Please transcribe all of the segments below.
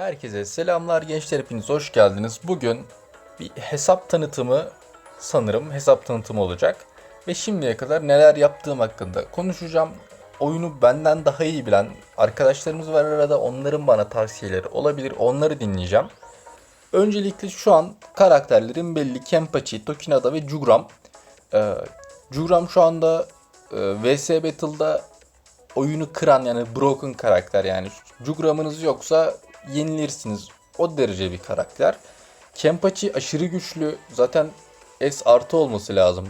Herkese selamlar gençler hepiniz hoş geldiniz. Bugün bir hesap tanıtımı sanırım hesap tanıtımı olacak. Ve şimdiye kadar neler yaptığım hakkında konuşacağım. Oyunu benden daha iyi bilen arkadaşlarımız var arada onların bana tavsiyeleri olabilir onları dinleyeceğim. Öncelikle şu an karakterlerim belli. Kenpachi, Tokinada ve Jugram. Ee, Jugram şu anda e, VS Battle'da oyunu kıran yani broken karakter yani. Jugram'ınız yoksa yenilirsiniz. O derece bir karakter. Kenpachi aşırı güçlü. Zaten S artı olması lazım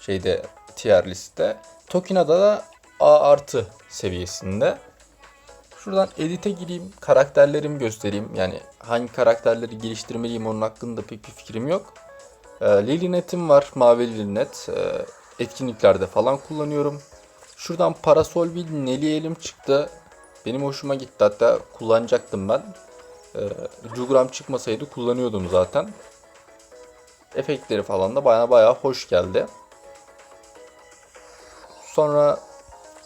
şeyde tier liste. Tokinada da A artı seviyesinde. Şuradan edit'e gireyim, karakterlerimi göstereyim. Yani hangi karakterleri geliştirmeliyim onun hakkında pek bir fikrim yok. E, Lilinet'im var, mavi Lilinet. E, etkinliklerde falan kullanıyorum. Şuradan Parasol bir Neliyelim çıktı. Benim hoşuma gitti hatta kullanacaktım ben. E, Jugram çıkmasaydı kullanıyordum zaten. Efektleri falan da baya baya hoş geldi. Sonra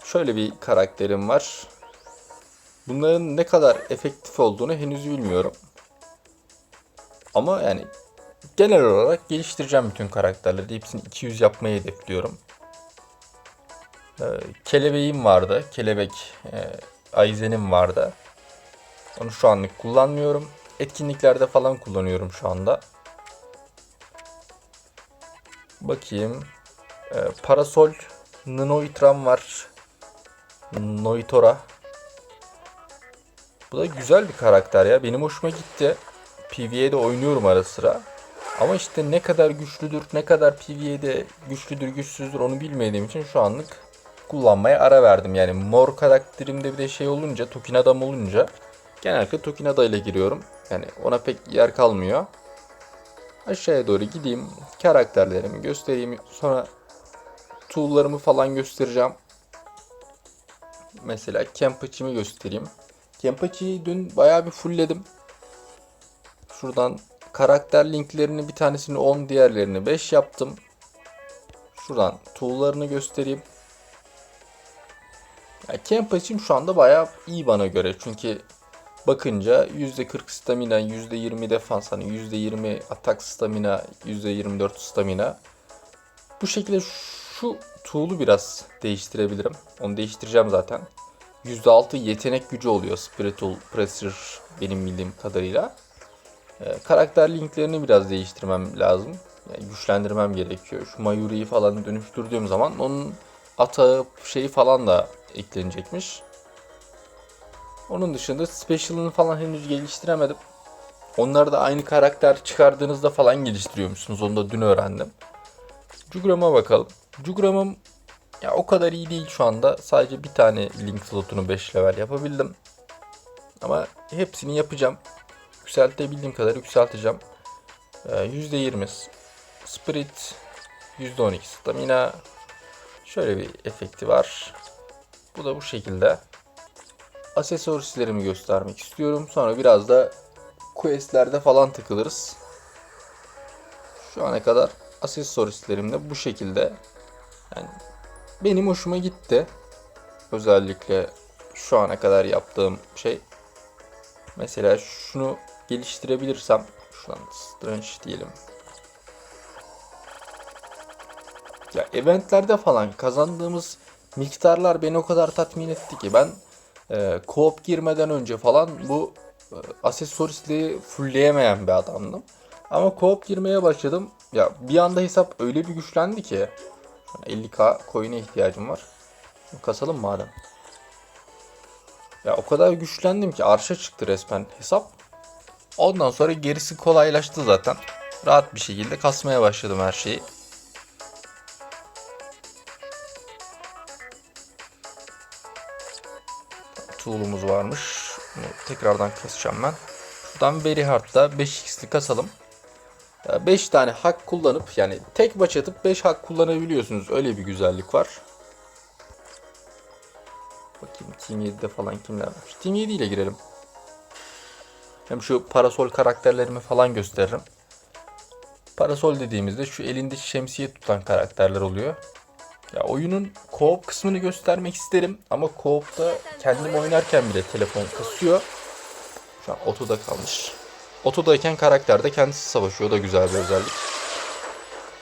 şöyle bir karakterim var. Bunların ne kadar efektif olduğunu henüz bilmiyorum. Ama yani genel olarak geliştireceğim bütün karakterleri. Hepsini 200 yapmayı hedefliyorum. Ee, kelebeğim vardı. Kelebek e, Aizen'im vardı. Onu şu anlık kullanmıyorum. Etkinliklerde falan kullanıyorum şu anda. Bakayım. Ee, Parasol Ninoitram var. Noitora. Bu da güzel bir karakter ya. Benim hoşuma gitti. PvE'de oynuyorum ara sıra. Ama işte ne kadar güçlüdür, ne kadar PvE'de güçlüdür, güçsüzdür onu bilmediğim için şu anlık kullanmaya ara verdim. Yani mor karakterimde bir de şey olunca, Tokin adam olunca genellikle Tokin ile giriyorum. Yani ona pek yer kalmıyor. Aşağıya doğru gideyim. Karakterlerimi göstereyim. Sonra tool'larımı falan göstereceğim. Mesela Kenpachi'mi göstereyim. Kenpachi'yi dün bayağı bir fullledim. Şuradan karakter linklerini bir tanesini 10 diğerlerini 5 yaptım. Şuradan tool'larını göstereyim. Yani Kenpachi'm şu anda bayağı iyi bana göre. Çünkü bakınca %40 stamina, %20 defans, hani %20 atak stamina, %24 stamina. Bu şekilde şu tool'u biraz değiştirebilirim. Onu değiştireceğim zaten. %6 yetenek gücü oluyor Spiritual Pressure benim bildiğim kadarıyla. Ee, karakter linklerini biraz değiştirmem lazım. Yani güçlendirmem gerekiyor. Şu Mayuri'yi falan dönüştürdüğüm zaman onun atağı şeyi falan da eklenecekmiş. Onun dışında Special'ını falan henüz geliştiremedim. Onları da aynı karakter çıkardığınızda falan geliştiriyormuşsunuz. Onu da dün öğrendim. Jugram'a bakalım. Jugram'ım ya o kadar iyi değil şu anda. Sadece bir tane link slotunu 5 level yapabildim. Ama hepsini yapacağım. Yükseltebildiğim kadar yükselteceğim. Ee, %20 Spirit %12 Stamina Şöyle bir efekti var. Bu da bu şekilde. Aksesuarislerimi göstermek istiyorum. Sonra biraz da questlerde falan takılırız. Şu ana kadar aksesuarislerim de bu şekilde. Yani benim hoşuma gitti. Özellikle şu ana kadar yaptığım şey. Mesela şunu geliştirebilirsem şuradan strange diyelim. Ya eventlerde falan kazandığımız miktarlar beni o kadar tatmin etti ki ben e, co-op girmeden önce falan bu e, aksesuarisliği fullleyemeyen bir adamdım. Ama co-op girmeye başladım. Ya bir anda hesap öyle bir güçlendi ki 50k coin'e ihtiyacım var. Kasalım madem. Ya o kadar güçlendim ki arşa çıktı resmen hesap. Ondan sonra gerisi kolaylaştı zaten. Rahat bir şekilde kasmaya başladım her şeyi. Tool'umuz varmış. Bunu tekrardan kasacağım ben. Şuradan Very Hard'da 5x'li kasalım. 5 tane hak kullanıp yani tek maç atıp 5 hak kullanabiliyorsunuz. Öyle bir güzellik var. Bakayım Team 7'de falan kimler var. Team 7 ile girelim. Hem şu parasol karakterlerimi falan gösteririm. Parasol dediğimizde şu elinde şemsiye tutan karakterler oluyor. Ya oyunun co-op kısmını göstermek isterim ama co-op'ta kendim oynarken bile telefon kasıyor. Şu an otoda kalmış. Otodayken karakter de kendisi savaşıyor. O da güzel bir özellik.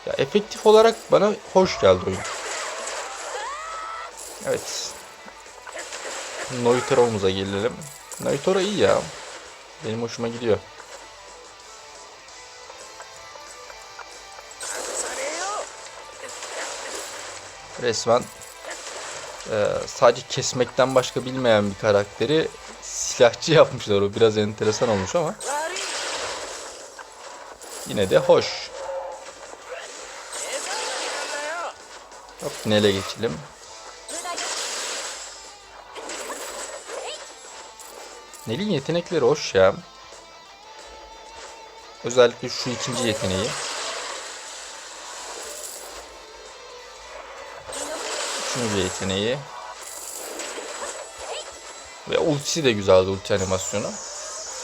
Ya efektif olarak bana hoş geldi oyun. Evet. Noitora'mıza gelelim. Noitora iyi ya. Benim hoşuma gidiyor. Resmen e, sadece kesmekten başka bilmeyen bir karakteri silahçı yapmışlar. O biraz enteresan olmuş ama yine de hoş. Hop Nele geçelim. Nel'in yetenekleri hoş ya. Özellikle şu ikinci yeteneği. Şunu yeteneği. Ve ultisi de güzeldi ulti animasyonu.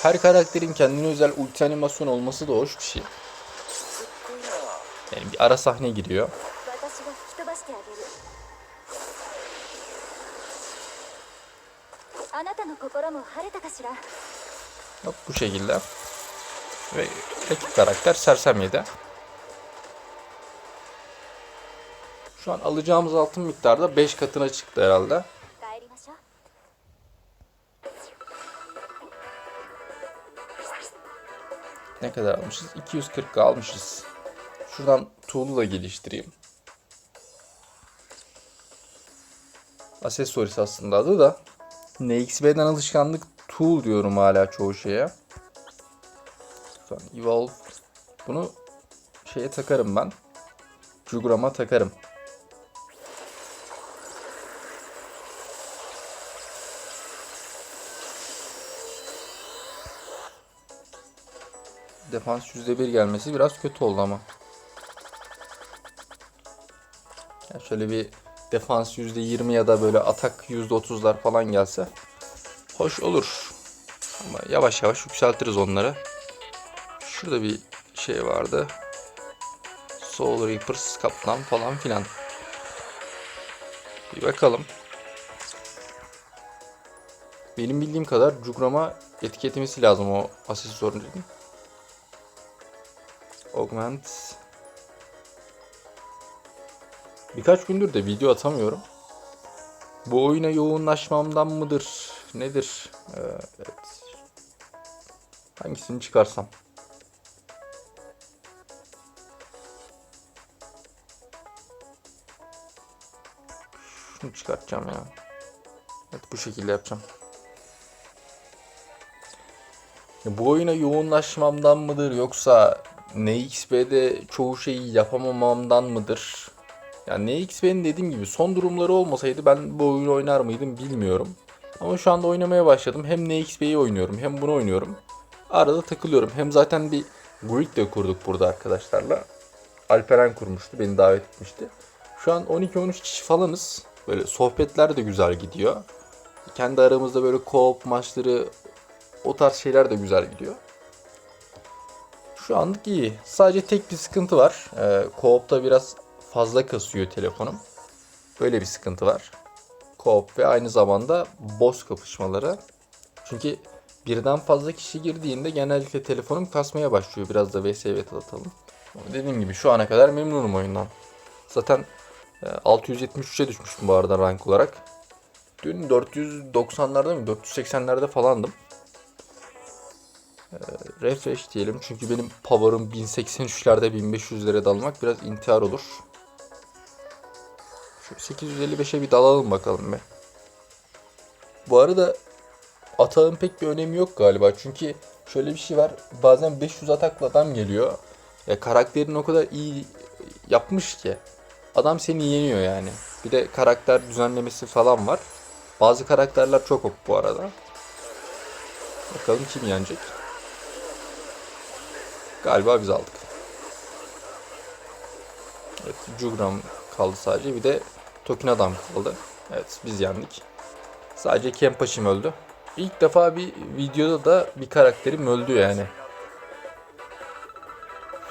Her karakterin kendine özel ulti animasyonu olması da hoş bir şey. Yani bir ara sahne giriyor. Yok bu şekilde. Ve rakip karakter sersemiydi. Şu an alacağımız altın miktarda 5 katına çıktı herhalde. Ne kadar almışız? 240 almışız. Şuradan tool'u da geliştireyim. Accessories aslında adı da. NXB'den alışkanlık tool diyorum hala çoğu şeye. Evolve. Bunu şeye takarım ben. Program'a takarım. Defans %1 gelmesi biraz kötü oldu ama. Ya şöyle bir defans %20 ya da böyle atak %30'lar falan gelse hoş olur. Ama yavaş yavaş yükseltiriz onları. Şurada bir şey vardı. Soul Reapers, Kaplan falan filan. Bir bakalım. Benim bildiğim kadar Jugram'a etiketlemesi lazım o aksesuarın. Augment. Birkaç gündür de video atamıyorum. Bu oyuna yoğunlaşmamdan mıdır? Nedir? Ee, evet. Hangisini çıkarsam? Şunu çıkartacağım ya. Evet bu şekilde yapacağım. Ya bu oyuna yoğunlaşmamdan mıdır yoksa NXP'de çoğu şeyi yapamamamdan mıdır? Yani NXP'nin dediğim gibi son durumları olmasaydı ben bu oyunu oynar mıydım bilmiyorum. Ama şu anda oynamaya başladım. Hem NXP'yi oynuyorum hem bunu oynuyorum. Arada takılıyorum. Hem zaten bir guild de kurduk burada arkadaşlarla. Alperen kurmuştu. Beni davet etmişti. Şu an 12-13 kişi falanız. Böyle sohbetler de güzel gidiyor. Kendi aramızda böyle co-op maçları o tarz şeyler de güzel gidiyor. Şu anlık iyi. Sadece tek bir sıkıntı var. Ee, Co-op'ta biraz fazla kasıyor telefonum. Böyle bir sıkıntı var. Co-op ve aynı zamanda boss kapışmaları. Çünkü birden fazla kişi girdiğinde genellikle telefonum kasmaya başlıyor. Biraz da VS Battle atalım. Dediğim gibi şu ana kadar memnunum oyundan. Zaten e, 673'e düşmüştüm bu arada rank olarak. Dün 490'larda mı 480'lerde falandım. Refresh diyelim çünkü benim power'ım 1083'lerde 1500'lere dalmak biraz intihar olur. Şu 855'e bir dalalım bakalım be. Bu arada atağın pek bir önemi yok galiba çünkü şöyle bir şey var bazen 500 atakla adam geliyor. Ya karakterin o kadar iyi yapmış ki adam seni yeniyor yani. Bir de karakter düzenlemesi falan var. Bazı karakterler çok ok bu arada. Bakalım kim yenecek. Galiba biz aldık. Evet, Jugram kaldı sadece. Bir de Tokin adam kaldı. Evet, biz yendik. Sadece Kempaşim öldü. İlk defa bir videoda da bir karakterim öldü yani.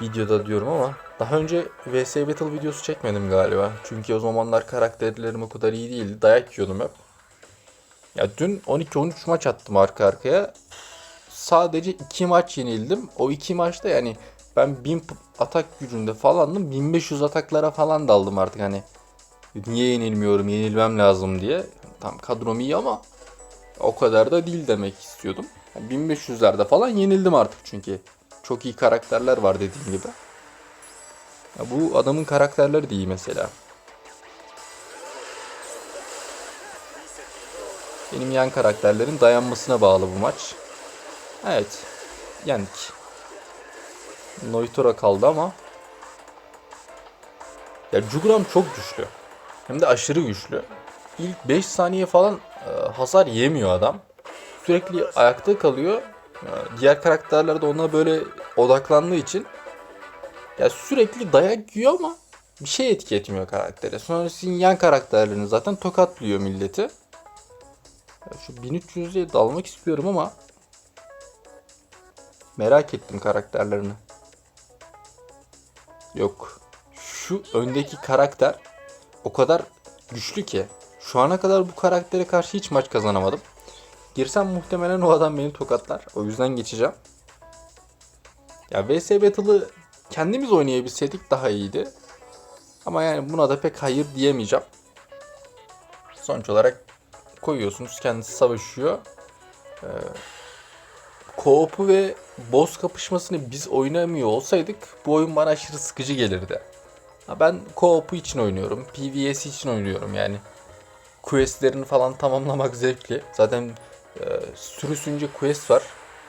Videoda diyorum ama daha önce VS Battle videosu çekmedim galiba. Çünkü o zamanlar karakterlerim o kadar iyi değildi. Dayak yiyordum hep. Ya dün 12-13 maç attım arka arkaya. Sadece iki maç yenildim. O iki maçta yani ben 1000 p- atak gücünde falandım. 1500 ataklara falan daldım artık hani. Niye yenilmiyorum, yenilmem lazım diye. Tam kadrom iyi ama o kadar da değil demek istiyordum. Yani 1500'lerde falan yenildim artık çünkü. Çok iyi karakterler var dediğim gibi. Ya bu adamın karakterleri de iyi mesela. Benim yan karakterlerin dayanmasına bağlı bu maç. Evet. Yendik. Noitora kaldı ama. Ya Jugram çok güçlü. Hem de aşırı güçlü. İlk 5 saniye falan e, hasar yemiyor adam. Sürekli ayakta kalıyor. E, diğer karakterler de ona böyle odaklandığı için ya sürekli dayak yiyor ama bir şey etki etmiyor karaktere. Sonra sizin yan karakterlerini zaten tokatlıyor milleti. Ya şu 1300'e dalmak istiyorum ama merak ettim karakterlerini. Yok. Şu öndeki karakter o kadar güçlü ki. Şu ana kadar bu karaktere karşı hiç maç kazanamadım. Girsem muhtemelen o adam beni tokatlar. O yüzden geçeceğim. Ya VS Battle'ı kendimiz oynayabilseydik daha iyiydi. Ama yani buna da pek hayır diyemeyeceğim. Sonuç olarak koyuyorsunuz kendisi savaşıyor. Ee, Co-op'u ve boss kapışmasını biz oynamıyor olsaydık bu oyun bana aşırı sıkıcı gelirdi. Ben co-op'u için oynuyorum. PvS için oynuyorum yani. Questlerini falan tamamlamak zevkli. Zaten e, sürüsünce quest var.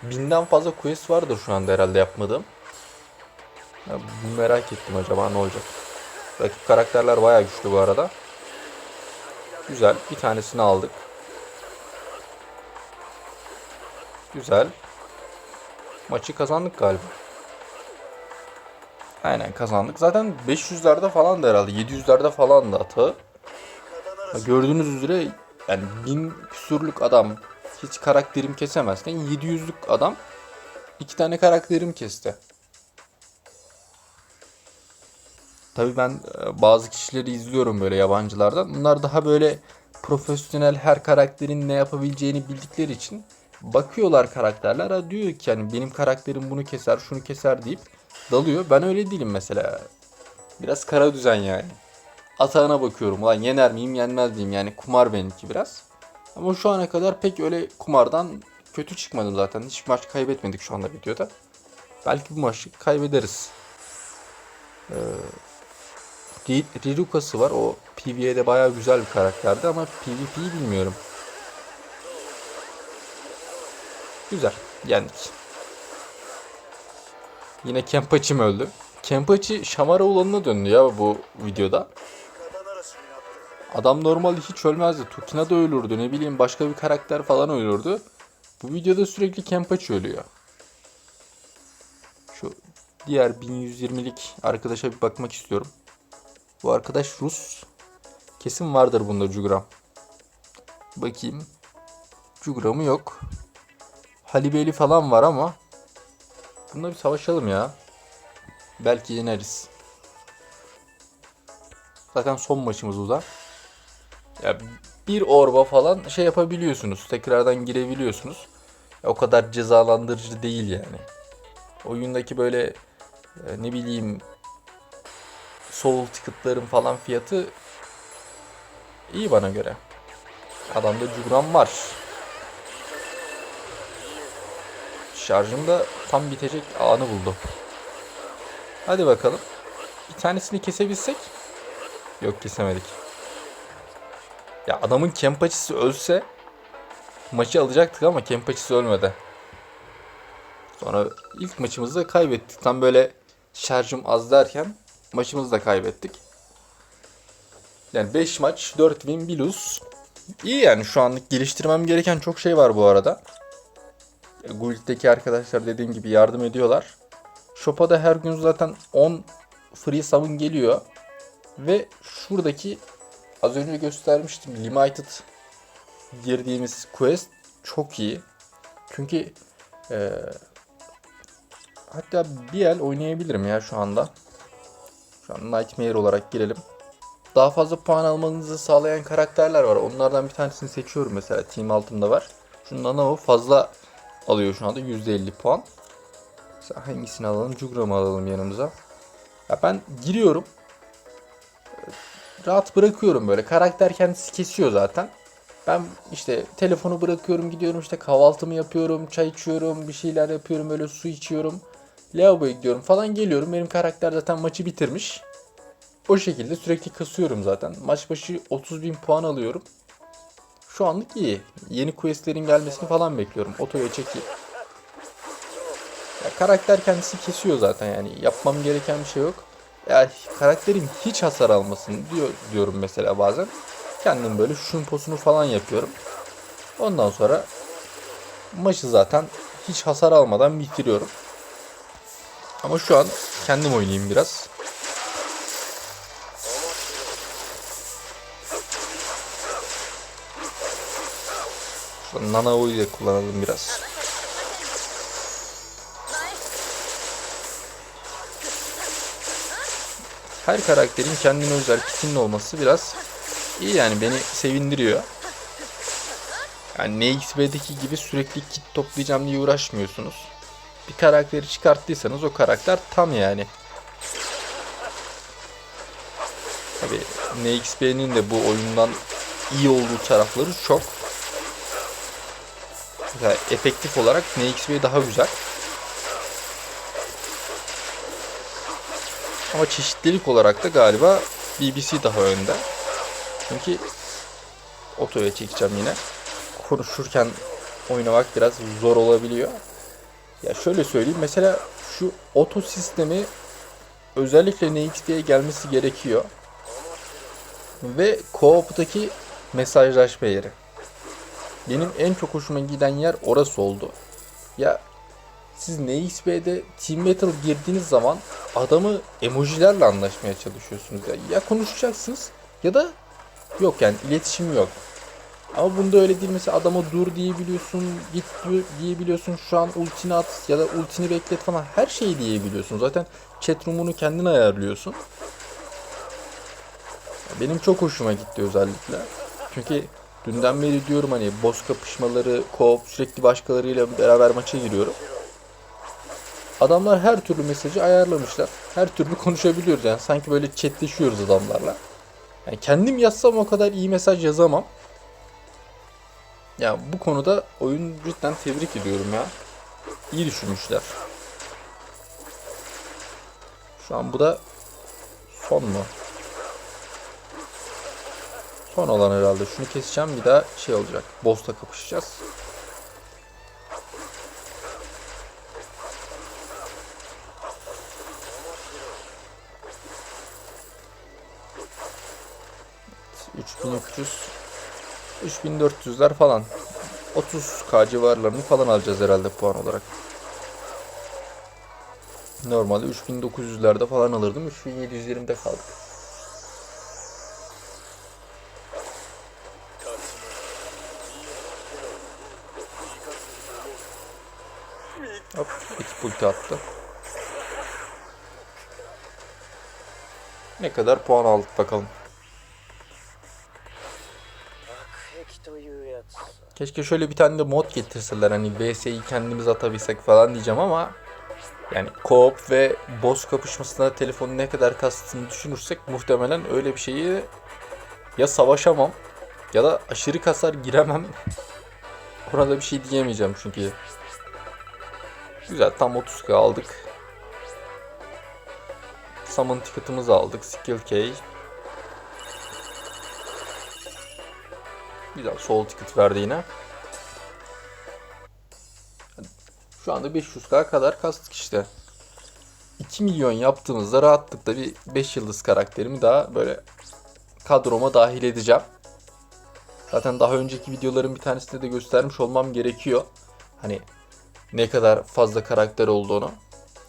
Binden fazla quest vardır şu anda herhalde yapmadığım. Ya, merak ettim acaba ne olacak. Rakip karakterler bayağı güçlü bu arada. Güzel. Bir tanesini aldık. Güzel. Maçı kazandık galiba. Aynen kazandık. Zaten 500'lerde falan da herhalde. 700'lerde falan da. Ha, Gördüğünüz üzere yani 1000 küsurluk adam hiç karakterim kesemezken 700'lük adam iki tane karakterim kesti. Tabii ben e, bazı kişileri izliyorum böyle yabancılardan. Bunlar daha böyle profesyonel her karakterin ne yapabileceğini bildikleri için bakıyorlar karakterler. Diyor ki yani benim karakterim bunu keser, şunu keser deyip dalıyor. Ben öyle değilim mesela. Biraz kara düzen yani. Atağına bakıyorum. Ulan yener miyim, yenmez miyim? Yani kumar benimki biraz. Ama şu ana kadar pek öyle kumardan kötü çıkmadım zaten. Hiç maç kaybetmedik şu anda videoda. Belki bu maçı kaybederiz. Ee, Ri- Riruka'sı var. O PvE'de bayağı güzel bir karakterdi ama PvP'yi bilmiyorum. Güzel. Yendik. Yine Kempachi'm öldü. Kempachi Şamara olanına döndü ya bu videoda. Adam normalde hiç ölmezdi. Tukina da ölürdü. Ne bileyim başka bir karakter falan ölürdü. Bu videoda sürekli Kempachi ölüyor. Şu diğer 1120'lik arkadaşa bir bakmak istiyorum. Bu arkadaş Rus. Kesin vardır bunda Cugram. Bakayım. Cugram'ı yok. Halibeli falan var ama. Bununla bir savaşalım ya. Belki yeneriz. Zaten son maçımız uzak. Ya bir orba falan şey yapabiliyorsunuz. Tekrardan girebiliyorsunuz. Ya o kadar cezalandırıcı değil yani. Oyundaki böyle e, ne bileyim soul ticket'ların falan fiyatı iyi bana göre. Adamda Cugran var. Şarjım da tam bitecek anı buldu. Hadi bakalım. Bir tanesini kesebilsek. Yok kesemedik. Ya adamın kempaçisi ölse maçı alacaktık ama kempaçisi ölmedi. Sonra ilk maçımızda kaybettik. Tam böyle şarjım az derken maçımızı da kaybettik. Yani 5 maç 4 win 1 lose. İyi yani şu anlık geliştirmem gereken çok şey var bu arada. Guild'deki arkadaşlar dediğim gibi yardım ediyorlar. Shop'a da her gün zaten 10 free summon geliyor. Ve şuradaki az önce göstermiştim limited girdiğimiz quest çok iyi. Çünkü eee hatta bir el oynayabilirim ya şu anda. Şu an Nightmare olarak girelim. Daha fazla puan almanızı sağlayan karakterler var. Onlardan bir tanesini seçiyorum mesela. Team altımda var. Şu Nanao fazla alıyor şu anda %50 puan. Mesela hangisini alalım? Cugram'ı alalım yanımıza. Ya ben giriyorum. Rahat bırakıyorum böyle. Karakter kendisi kesiyor zaten. Ben işte telefonu bırakıyorum gidiyorum işte kahvaltımı yapıyorum, çay içiyorum, bir şeyler yapıyorum, böyle su içiyorum. Lavaboya gidiyorum falan geliyorum. Benim karakter zaten maçı bitirmiş. O şekilde sürekli kasıyorum zaten. Maç başı 30 bin puan alıyorum. Şu anlık iyi. Yeni questlerin gelmesini falan bekliyorum. Otoya çekeyim. Ya karakter kendisi kesiyor zaten yani. Yapmam gereken bir şey yok. Ya karakterin hiç hasar almasın diyor diyorum mesela bazen. Kendim böyle şun posunu falan yapıyorum. Ondan sonra maçı zaten hiç hasar almadan bitiriyorum. Ama şu an kendim oynayayım biraz. Nanao'yu da kullanalım biraz. Her karakterin kendine özel kitinin olması biraz iyi yani beni sevindiriyor. Yani NXP'deki gibi sürekli kit toplayacağım diye uğraşmıyorsunuz. Bir karakteri çıkarttıysanız o karakter tam yani. Tabi NXP'nin de bu oyundan iyi olduğu tarafları çok. Mesela efektif olarak NXP daha güzel. Ama çeşitlilik olarak da galiba BBC daha önde. Çünkü otoya çekeceğim yine. Konuşurken oynamak biraz zor olabiliyor. Ya şöyle söyleyeyim mesela şu oto sistemi özellikle NXT'ye gelmesi gerekiyor. Ve co-op'taki mesajlaşma yeri. Benim en çok hoşuma giden yer orası oldu. Ya siz NXP'de Team Battle girdiğiniz zaman adamı emojilerle anlaşmaya çalışıyorsunuz. Ya, ya konuşacaksınız ya da yok yani iletişim yok. Ama bunda öyle değil. Mesela adama dur diyebiliyorsun, git diyebiliyorsun, şu an ultini at ya da ultini beklet falan her şeyi diyebiliyorsun. Zaten chat room'unu kendin ayarlıyorsun. Benim çok hoşuma gitti özellikle. Çünkü dünden beri diyorum hani boss kapışmaları, co-op sürekli başkalarıyla beraber maça giriyorum. Adamlar her türlü mesajı ayarlamışlar. Her türlü konuşabiliyoruz yani sanki böyle chatleşiyoruz adamlarla. Yani kendim yazsam o kadar iyi mesaj yazamam. Ya bu konuda oyun cidden tebrik ediyorum ya. İyi düşünmüşler. Şu an bu da son mu? Son olan herhalde. Şunu keseceğim bir daha şey olacak. Boss'la kapışacağız. Evet, 3300 3400'ler falan. 30k civarlarını falan alacağız herhalde puan olarak. Normalde 3900'lerde falan alırdım. 3720'de kaldık. Hop, ekip ulti attı. Ne kadar puan aldık bakalım. Keşke şöyle bir tane de mod getirseler hani VS'yi kendimiz atabilsek falan diyeceğim ama yani co-op ve boss kapışmasına telefonun ne kadar kastını düşünürsek muhtemelen öyle bir şeyi ya savaşamam ya da aşırı kasar giremem. Orada bir şey diyemeyeceğim çünkü Güzel tam 30k aldık. Summon ticket'ımızı aldık. Skill key. Güzel sol ticket verdi yine. Şu anda 500k kadar kastık işte. 2 milyon yaptığımızda rahatlıkla bir 5 yıldız karakterimi daha böyle kadroma dahil edeceğim. Zaten daha önceki videoların bir tanesinde de göstermiş olmam gerekiyor. Hani ne kadar fazla karakter olduğunu.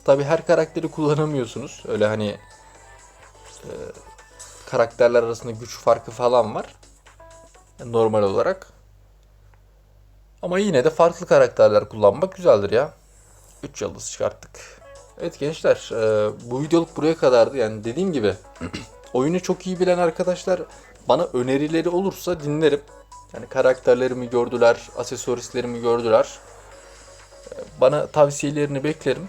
Tabi her karakteri kullanamıyorsunuz. Öyle hani e, karakterler arasında güç farkı falan var. Normal olarak. Ama yine de farklı karakterler kullanmak güzeldir ya. 3 yıldız çıkarttık. Evet gençler e, bu videoluk buraya kadardı. Yani dediğim gibi oyunu çok iyi bilen arkadaşlar bana önerileri olursa dinlerim. Yani karakterlerimi gördüler, aksesuarislerimi gördüler. Bana tavsiyelerini beklerim.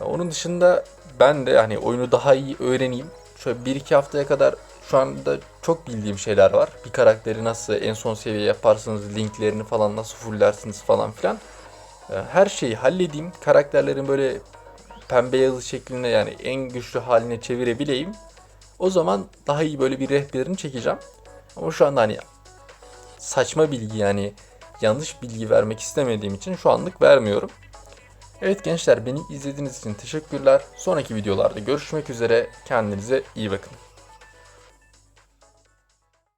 Onun dışında ben de hani oyunu daha iyi öğreneyim. Şöyle 1-2 haftaya kadar şu anda çok bildiğim şeyler var. Bir karakteri nasıl en son seviye yaparsınız, linklerini falan nasıl fulllersiniz falan filan. Her şeyi halledeyim. Karakterlerin böyle pembe yazı şeklinde yani en güçlü haline çevirebileyim. O zaman daha iyi böyle bir rehberini çekeceğim. Ama şu anda hani saçma bilgi yani yanlış bilgi vermek istemediğim için şu anlık vermiyorum. Evet gençler beni izlediğiniz için teşekkürler. Sonraki videolarda görüşmek üzere. Kendinize iyi bakın.